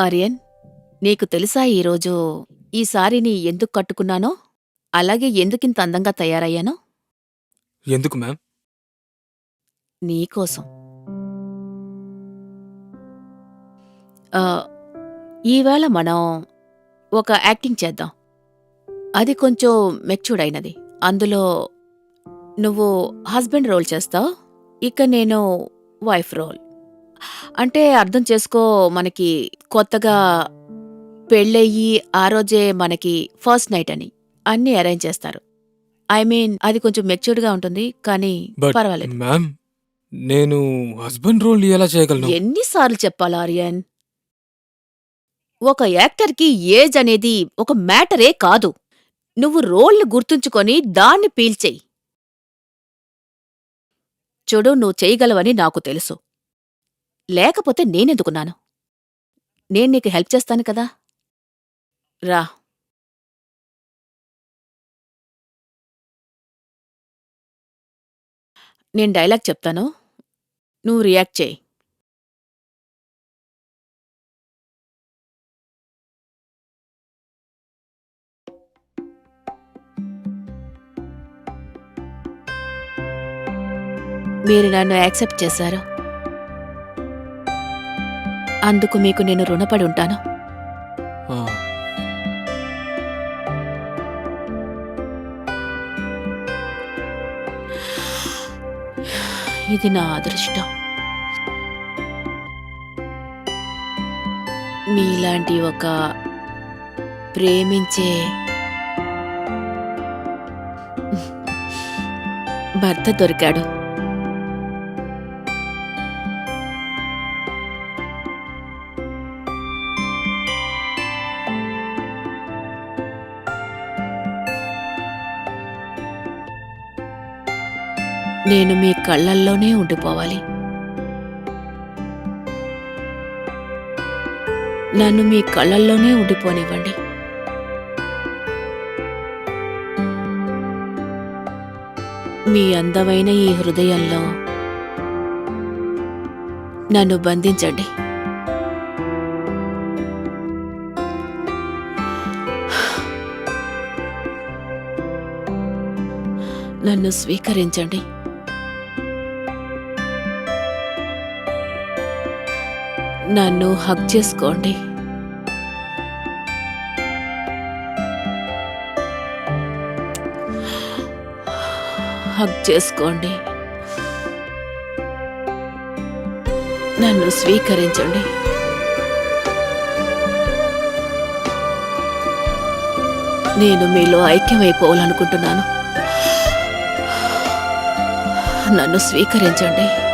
ఆర్యన్ నీకు తెలుసా ఈరోజు ఈ సారీని ఎందుకు కట్టుకున్నానో? అలాగే ఎందుకింత అందంగా తయారయ్యానో? ఎందుకు మ్యామ్? నీకోసం ఆ, ఈవేళ మనం ఒక యాక్టింగ్ చేద్దాం. అది కొంచెం మెచ్యూర్డ్ అయినది అందులో నువ్వు హస్బెండ్ రోల్ చేస్తావు ఇక నేను వైఫ్ రోల్. అంటే అర్థం చేసుకో మనకి కొత్తగా పెళ్ళయ్యి ఆ రోజే మనకి ఫస్ట్ నైట్ అని. అన్నీ అరేంజ్ చేస్తారు. ఐ మీన్ అది కొంచెం మెచ్యూర్డ్గా ఉంటుంది కానీ పర్వాలేదు. మ్యామ్ నేను హస్బెండ్ రోల్ ఎలా చేయగలను? ఎన్నిసార్లు చెప్పాలి ఆర్యన్? ఒక యాక్టర్కి ఏజ్ అనేది ఒక మ్యాటరే కాదు. నువ్వు రోల్ని గుర్తుంచుకొని దాన్ని పీల్చేయి. చూడు నువ్వు చేయగలవని నాకు తెలుసు. లేకపోతే నేనెందుకున్నాను? నేను నీకు హెల్ప్ చేస్తాను కదా? రా. నేను డైలాగ్ చెప్తాను. నువ్వు రియాక్ట్ చేయి. మీరు నన్ను యాక్సెప్ట్ చేశారు. అందుకు మీకు నేను రుణపడి ఉంటాను. ఇది నా అదృష్టం. మీలాంటి ఒక ప్రేమించే భర్త దొరికాడు. నేను మీ కళ్ళల్లోనే ఉండిపోవాలి. నన్ను మీ కళ్ళల్లోనే ఉండిపోనివ్వండి. మీ అందమైన ఈ హృదయంలో నన్ను బంధించండి. నన్ను స్వీకరించండి. నన్ను హక్ చేసుకోండి. హక్ చేసుకోండి. నన్ను స్వీకరించండి. నేను మీలో ఐక్యమైపోవాలనుకుంటున్నాను. నన్ను స్వీకరించండి.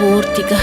పూర్తిగా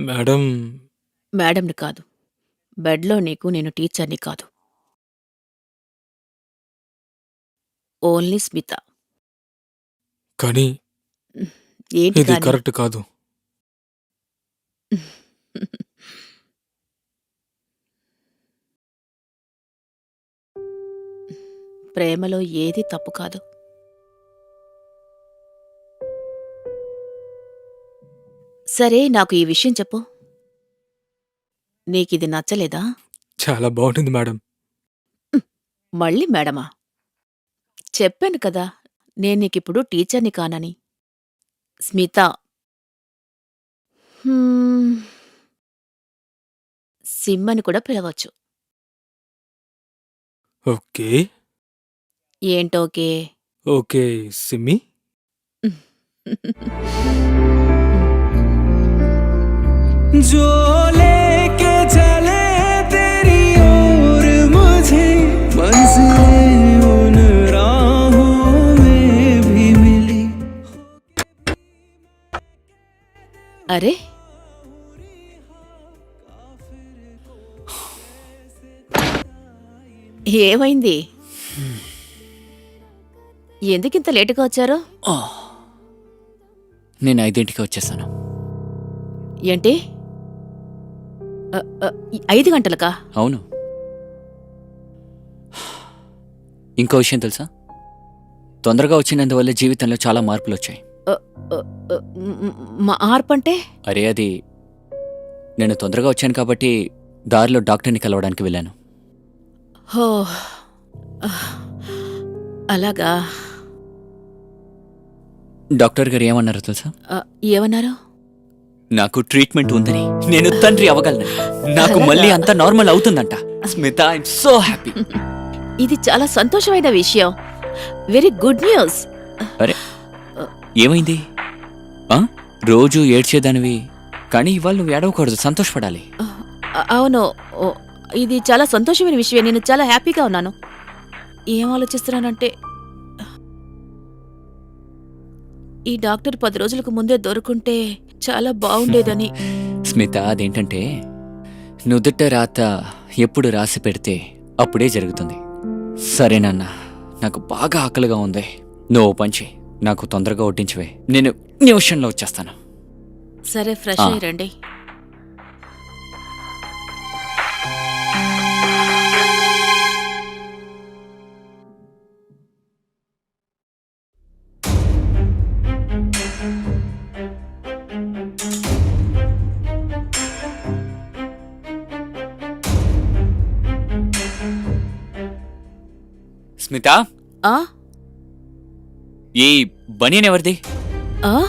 మేడం. మేడంని కాదు. బెడ్లో నీకు నేను టీచర్ని కాదు. ఓన్లీ స్మిత. కానీ ఏంటి ఇది కానీ? కరెక్ట్ కాదు. ప్రేమలో ఏది తప్పు కాదు. సరే నాకు ఈ విషయం చెప్పు. నీకిది నచ్చలేదా? చాలా బాగుంటుంది మేడం. మళ్ళీ మేడమా? చెప్పాను కదా నేను నీకిప్పుడు టీచర్ని కానని. స్మిత. హ్మ్. సిమ్ అని కూడా పిలవచ్చు. ఓకే. ఏంటోకే? ఓకే సిమ్మి. जो लेके चले तेरी ओर मुझे। अरे। ఏమైంది? లేటుగా వచ్చారు? నేను ఐదింటికి వచ్చేసాను. ఏంటి? ఐదు గంటలకా? అవును. ఇంకో విషయం తెలుసా? తొందరగా వచ్చినందువల్ల జీవితంలో చాలా మార్పులు వచ్చాయి మార్పు అంటే అరే అది నేను తొందరగా వచ్చాను కాబట్టి దారిలో డాక్టర్ని కలవడానికి వెళ్ళాను. హో అలాగా. డాక్టర్ గారు ఏమన్నారు తెలుసా? ఏమన్నారు? నాకు ట్రీట్మెంట్ ఉందని. నేను తండ్రి అవ్వగలను. నాకు మళ్ళీ అంత నార్మల్ అవుతుందంట. స్మిత ఐఎమ్ సో హ్యాపీ ఇది చాలా సంతోషమైన విషయం. వెరీ గుడ్ న్యూస్ ఏమైంది? ఆ? రోజు ఏడ్చేదానివి కానీ ఇవాళ నువ్వు ఏడవకూడదు సంతోషపడాలి. అవును. ఓ, ఇది చాలా సంతోషమైన విషయం నేను చాలా హ్యాపీగా ఉన్నాను. ఏం ఆలోచిస్తున్నానంటే ఈ డాక్టర్ పది రోజులకు ముందే దొరుకుంటే చాలా బాగుండేదని. స్మిత అదేంటంటే నుదుట రాత ఎప్పుడు రాసి పెడితే అప్పుడే జరుగుతుంది. సరేనన్న నాకు బాగా ఆకలిగా ఉంది. నువ్వు పంచి నాకు తొందరగా వడ్డించవే. నేను నిమిషంలో వచ్చేస్తాను. సరే ఫ్రెష్. అయ్యి రండి. స్మిత ఆ? ఈ బనీన్ ఎవరిది? ఆ?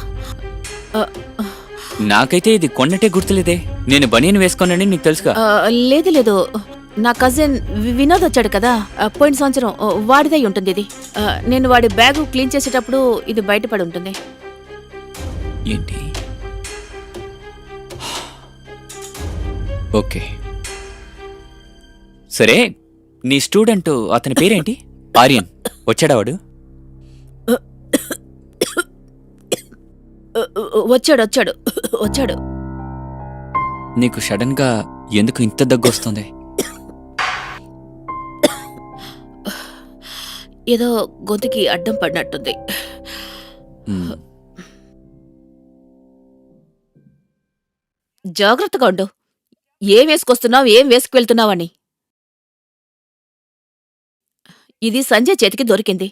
నాకైతే ఇది కొన్నట్టే గుర్తులేదే. నేను బనీన్ వేసుకోనని నీకు తెలుసుగా? ఆ, లేదు లేదు. నా కజిన్ వి- వినోద్ వచ్చాడు కదా. ఆ, పోయిన సంవత్సరం ఆ, వాడిదై ఉంటుంది ఇది. ఆ, నేను వాడి బ్యాగ్ క్లీన్ చేసేటప్పుడు ఇది బయటపడి ఉంటుంది. ఏంటి? ఓకే. సరే నీ స్టూడెంట్ అతని పేరేంటి? ఆర్యన్ వచ్చాడా వాడు? ఆ, ఆ, వచ్చాడు వచ్చాడు వచ్చాడు. నీకు సడన్గా ఎందుకు ఇంత దగ్గు వస్తుంది ఏదో గొంతుకి అడ్డం పడినట్టుంది. జాగ్రత్తగా ఉండు. ఏం వేసుకొస్తున్నావు ఏం వేసుకువెళ్తున్నావని ఇది సంజయ్ చేతికి దొరికింది.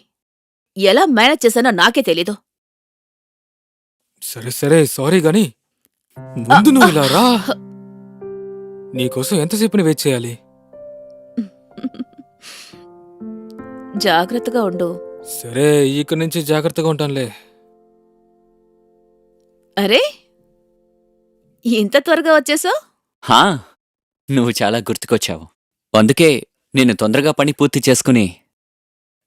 ఎలా మేనేజ్ చేశానో నాకే తెలీదు. సరే సరే సారీ గాని ముందు నువ్వు ఇలా రా. నీకోసం ఎంతసేపుని వెయిట్ చేయాలి? జాగ్రత్తగా ఉండు. సరే ఇక్కడి నుంచి జాగ్రత్తగా ఉంటానులే. అరే ఇంత త్వరగా వచ్చేసావు? హా నువ్వు చాలా గుర్తుకొచ్చావు. అందుకే నేను తొందరగా పని పూర్తి చేసుకుని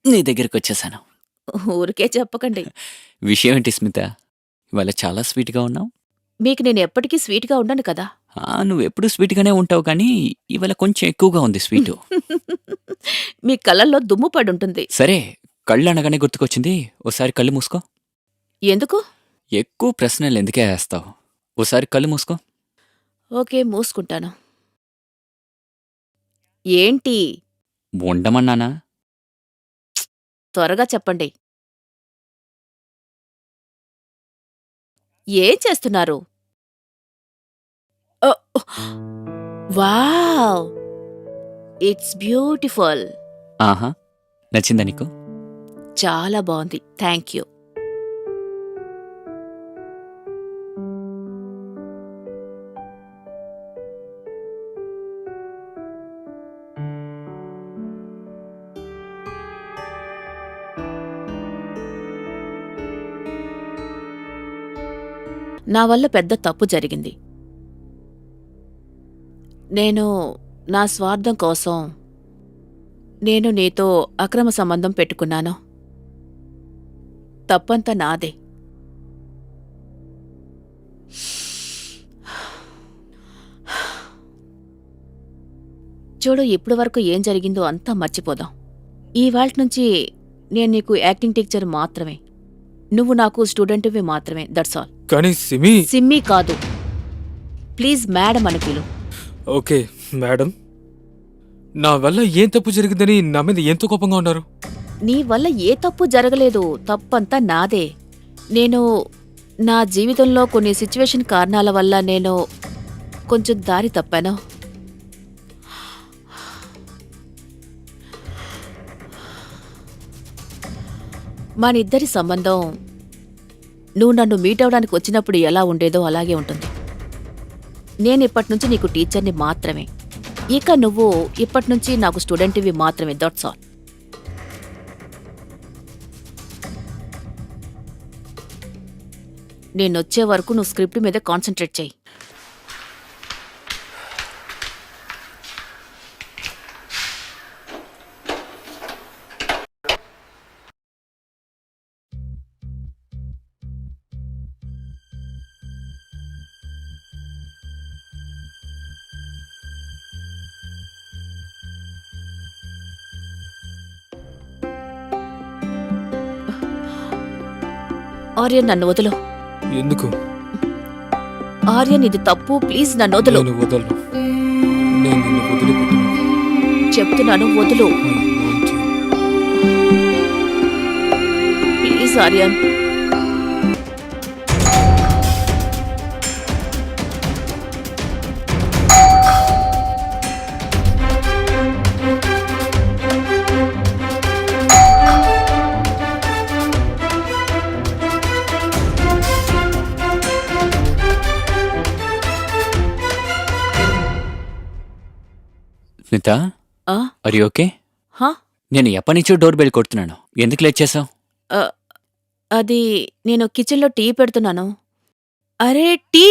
నీ దగ్గరికి వచ్చేసాను ఊరికే చెప్పకండి. విషయం ఏంటి స్మిత? ఇవాళ చాలా స్వీట్గా ఉన్నావు. మీకు నేను ఎప్పటికీ స్వీట్గా ఉండను కదా? ఆ, నువ్వు ఎప్పుడు స్వీట్గానే ఉంటావు కానీ ఇవాళ కొంచెం ఎక్కువగా ఉంది స్వీటు. మీ కళ్ళల్లో దుమ్ము పడి ఉంటుంది సరే కళ్ళు అనగానే గుర్తుకొచ్చింది. ఓసారి కళ్ళు మూసుకో. ఎందుకు? ఎక్కువ ప్రశ్నలు ఎందుకే వేస్తావు? ఓసారి కళ్ళు మూసుకో. ఓకే మూసుకుంటాను. ఏంటి? ఉండమన్నానా త్వరగా చెప్పండి. ఏం చేస్తున్నారు? వావ్! It's beautiful. ఆహా! నచ్చిందా నీకు? చాలా బాగుంది. Thank you. నా వల్ల పెద్ద తప్పు జరిగింది. నేను నా స్వార్థం కోసం నేను నీతో అక్రమ సంబంధం పెట్టుకున్నాను. తప్పంతా నాదే. చూడు ఇప్పటి వరకు ఏం జరిగిందో అంతా మర్చిపోదాం. ఈ వాల్ట్ నుంచి నేను నీకు యాక్టింగ్ టీచర్ మాత్రమే. నువ్వు నాకు స్టూడెంట్వి మాత్రమే దట్స్ ఆల్ కానీ సిమి? సిమ్మి కాదు. ప్లీజ్ మేడం అని పిలు. ఓకే మేడం నా వల్ల ఏం తప్పు జరిగిందని నా మీద ఎంతో కోపంగా ఉన్నారు. నీ వల్ల ఏ తప్పు జరగలేదు తప్పంతా నాదే. నేను నా జీవితంలో కొన్ని సిచ్యువేషన్ కారణాల వల్ల నేను కొంచెం దారి తప్పాను. మనిద్దరి సంబంధం. నువ్వు నన్ను మీట్ అవడానికి వచ్చినప్పుడు ఎలా ఉండేదో అలాగే ఉంటుంది. నేను ఇప్పటి నుంచి నీకు టీచర్ని మాత్రమే. ఇక నువ్వు ఇప్పటి నుంచి నాకు స్టూడెంట్వి మాత్రమే దట్స్ ఆల్ నేనొచ్చే వరకు నువ్వు స్క్రిప్ట్ మీద కాన్సన్ట్రేట్ చేయి. ఆర్యన్ నన్ను వదులు. ఎందుకు? ఆర్యన్ ఇది తప్పు. ప్లీజ్ నన్ను వదులు. నేను వదలను. నేను నిన్ను వదిలిపెట్టను. చెప్తున్నాను వదులు. I want you. Please Aryan. ఆ? అరి ఓకే హా? నేను ఎప్పటి నుంచో డోర్ బెల్ కొడుతున్నాను. ఎందుకు లేట్ చేసావు ఆ, అది నేను కిచెన్లో టీ పెడుతున్నాను. అరే టీ!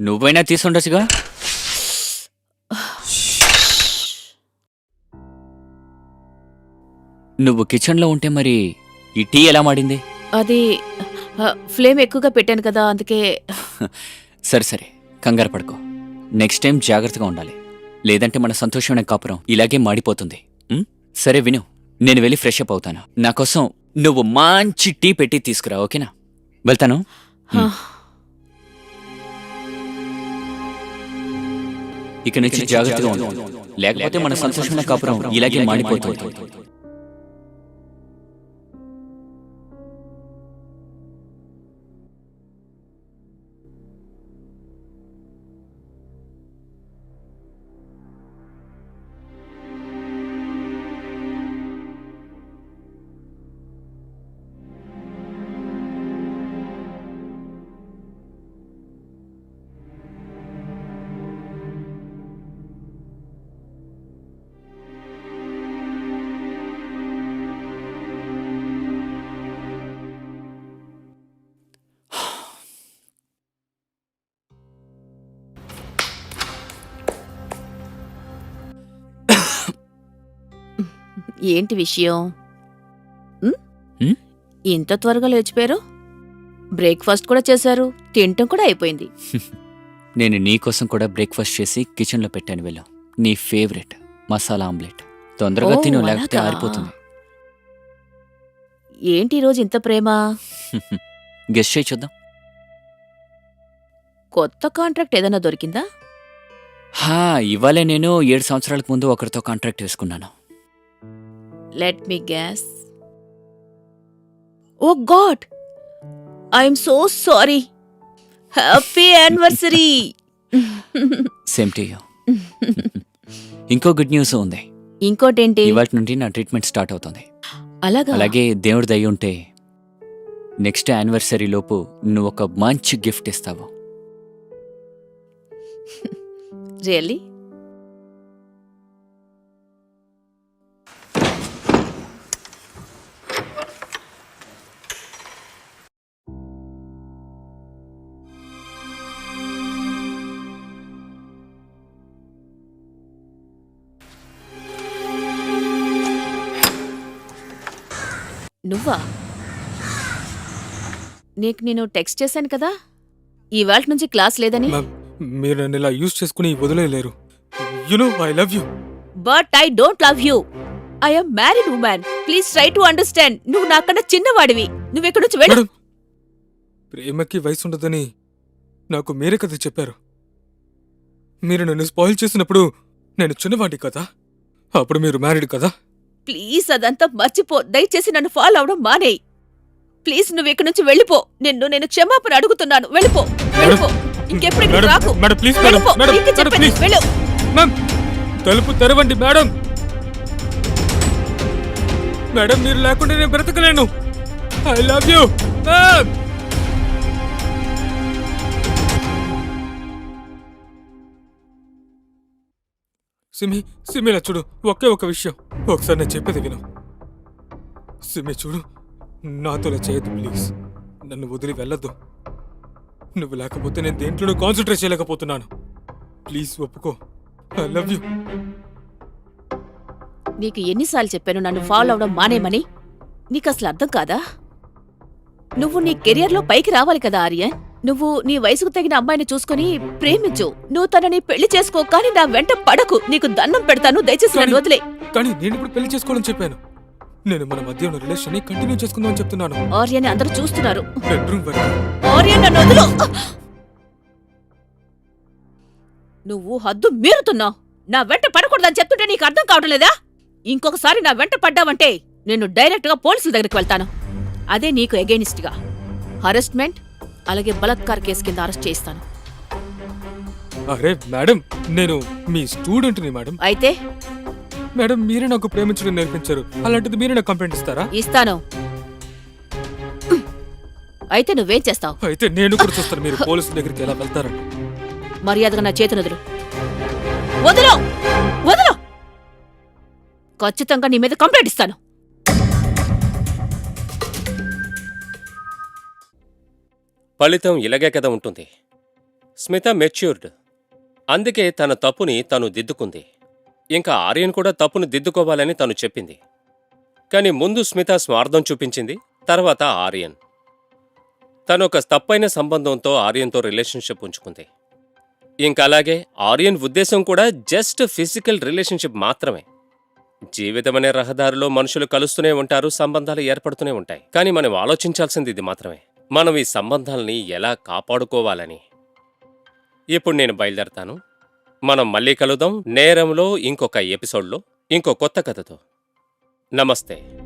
నువ్వైనా తీసుండొచ్చుగా? నువ్వు కిచెన్లో ఉంటే మరి ఈ టీ ఎలా మాడింది? అది ఆ, ఫ్లేమ్ ఎక్కువగా పెట్టాను కదా అందుకే. సరే సరే. కంగారు పడుకో. నెక్స్ట్ టైం జాగ్రత్తగా ఉండాలి. లేదంటే మన సంతోషమైన కాపురం ఇలాగే మాడిపోతుంది. ఉం? సరే విను నేను వెళ్ళి ఫ్రెష్ అప్ అవుతాను. నా కోసం నువ్వు మంచి టీ పెట్టి తీసుకురా ఓకేనా? వెళ్తాను. ఇక నుంచి జాగ్రత్తగా ఉండు. లేకపోతే మన సంతోషమైన కాపురం ఇలాగే మాడిపోతుంది. ఏంటి విషయం? ఇంత త్వరగా లేచిపోయారు? బ్రేక్ఫాస్ట్ కూడా చేశారు తినటం కూడా అయిపోయింది. నేను నీ కోసం కూడా బ్రేక్ఫాస్ట్ చేసి కిచెన్లో పెట్టాను వెళ్ళు. నీ ఫేవరెట్ మసాలా ఆమ్లెట్. తొందరగా ఓ, తిను లేకపోతే అలాగా? ఆరిపోతుంది. ఏంటి ఈ రోజు ఇంత ప్రేమ? గెస్ట్ చేయి చూద్దాం. కొత్త కాంట్రాక్ట్ ఏదైనా దొరికిందా? హా ఇవాళే నేను. ఏడు సంవత్సరాలకు ముందు ఒకరితో కాంట్రాక్ట్ వేసుకున్నాను. Let me guess oh god I'm so sorry happy anniversary same to you ఇంకో గుడ్ న్యూస్ ఉంది. ఇంకోటేంటి? ఇవాటి నుండి నా ట్రీట్మెంట్ స్టార్ట్ అవుతుంది. అలాగా? అలాగే దేవుడి దయ ఉంటే నెక్స్ట్ యానివర్సరీ లోపు నువ్వు ఒక మంచి గిఫ్ట్ ఇస్తావు. రియల్లీ నువ్వా? నీకు నేను టెక్స్ట్ చేశాను కదా? ఇవాళ నుంచి క్లాస్ లేదని? మీరు నన్ను ఇలా యూజ్ చేసుకుని వదిలేయలేరు. You know I love you but I don't love you I'm married woman please try to understand నువ్వు నాకన్నా చిన్నవాడివి. నువ్వు ఎక్కడి నుంచి వెళ్ళు. ప్రేమకి వయసు ఉండదని నాకు మీరే కదా చెప్పారు. మీరు నన్ను స్పాయిల్ చేసినప్పుడు నేను చిన్నవాడి కదా? అప్పుడు మీరు మ్యారీడ్ కదా? ప్లీజ్ అదంతా మర్చిపో. దయచేసి నన్ను ఫాలో అవడం మానేయ్. ప్లీజ్ నువ్వు ఇక్కడి నుంచి వెళ్ళిపో. నిన్ను నేను క్షమాపణ అడుగుతున్నాను. వెళ్ళిపో. వెళ్ళిపో. ఇంకెప్పుడు రాకు. వెళ్ళిపో. చెప్పండి. వెళ్ళు. మ్యామ్ తలుపు తెరవండి మేడం. మేడం మీరు లేకుండా నేను బ్రతకలేను. I love you. Ma'am. Simi సిమిలా చూడు ఒకే ఒక విషయం. ఒకసారి నేను చెప్పేది విను. సిమి చూడు నాతో ఇలా చేయొద్దు ప్లీజ్. నన్ను వదిలి వెళ్ళొద్దు. నువ్వు లేకపోతే నేను దేంట్లోనూ కాన్సన్ట్రేట్ చేయలేకపోతున్నాను. ప్లీజ్ ఒప్పుకో. ఐ లవ్ యూ నీకు ఎన్నిసార్లు చెప్పాను నన్ను ఫాలో అవడం మానేమని? నీకు అసలు అర్థం కాదా? నువ్వు నీ కెరియర్లో పైకి రావాలి కదా ఆర్యన్. నువ్వు నీ వయసుకు తగిన అమ్మాయిని చూసుకుని ప్రేమించు. నువ్వు తనని పెళ్ళి చేసుకో కానీ నా వెంట పడకు. నీకు దండం పెడతాను దయచేసి నన్ను వదిలే. కానీ నేను ఇప్పుడు పెళ్ళి చేసుకోవాలని చెప్పాను. నేను మన మధ్య ఉన్న రిలేషన్ని కంటిన్యూ చేసుకుందామని చెప్తున్నాను. ఆర్యన్ అందరూ చూస్తున్నారు. బెడ్రూమ్ వరకు. ఆర్యన్ నన్ను వదిలు. నువ్వు హద్దు మీరుతున్నావు నా వెంట పడకూడదని చెప్తుంటే నీకు అర్థం కావడం లేదా? ఇంకొకసారి నా వెంట పడ్డావంటే నేను డైరెక్ట్గా పోలీసుల దగ్గరికి వెళ్తాను. అదే నీకు ఎగెనిస్ట్గా. హరెస్ట్మెంట్ అలాగే బలాత్కార కేసు కింద అరెస్ట్ చేస్తాను అరే మేడం నేను మీ స్టూడెంట్ని మేడం. అయితే? మేడం మీరే నాకు ప్రేమించడం నేర్పించారు. అలాంటిది మీరే నాకు కంప్లైంట్ ఇస్తారా? ఇస్తాను. అయితే నువ్వేం చేస్తావు? అయితే నేను కూడా చూస్తాను మీరు పోలీసుల దగ్గరికి ఎలా వెళ్తారని. మర్యాదగా నా చేతులు వదులు. వదులు! వదులు! ఖచ్చితంగా నీ మీద కంప్లైంట్ ఇస్తాను. ఫలితం ఇలాగే కదా ఉంటుంది. స్మిత మెచ్యూర్డ్. అందుకే తన తప్పుని తను దిద్దుకుంది. ఇంకా ఆర్యన్ కూడా తప్పును దిద్దుకోవాలని తను చెప్పింది. కానీ ముందు స్మిత స్వార్థం చూపించింది తర్వాత ఆర్యన్. తను ఒక తప్పైన సంబంధంతో ఆర్యన్తో రిలేషన్షిప్ ఉంచుకుంది. ఇంకా అలాగే ఆర్యన్ ఉద్దేశం కూడా జస్ట్ ఫిజికల్ రిలేషన్షిప్ మాత్రమే. జీవితమనే రహదారిలో మనుషులు కలుస్తూనే ఉంటారు సంబంధాలు ఏర్పడుతూనే ఉంటాయి. కానీ మనం ఆలోచించాల్సింది ఇది మాత్రమే. మనం ఈ సంబంధాలని ఎలా కాపాడుకోవాలని. ఇప్పుడు నేను బయలుదేరతాను. మనం మళ్ళీ కలుద్దాం. నేరంలో ఇంకొక ఎపిసోడ్లో ఇంకో కొత్త కథతో. నమస్తే.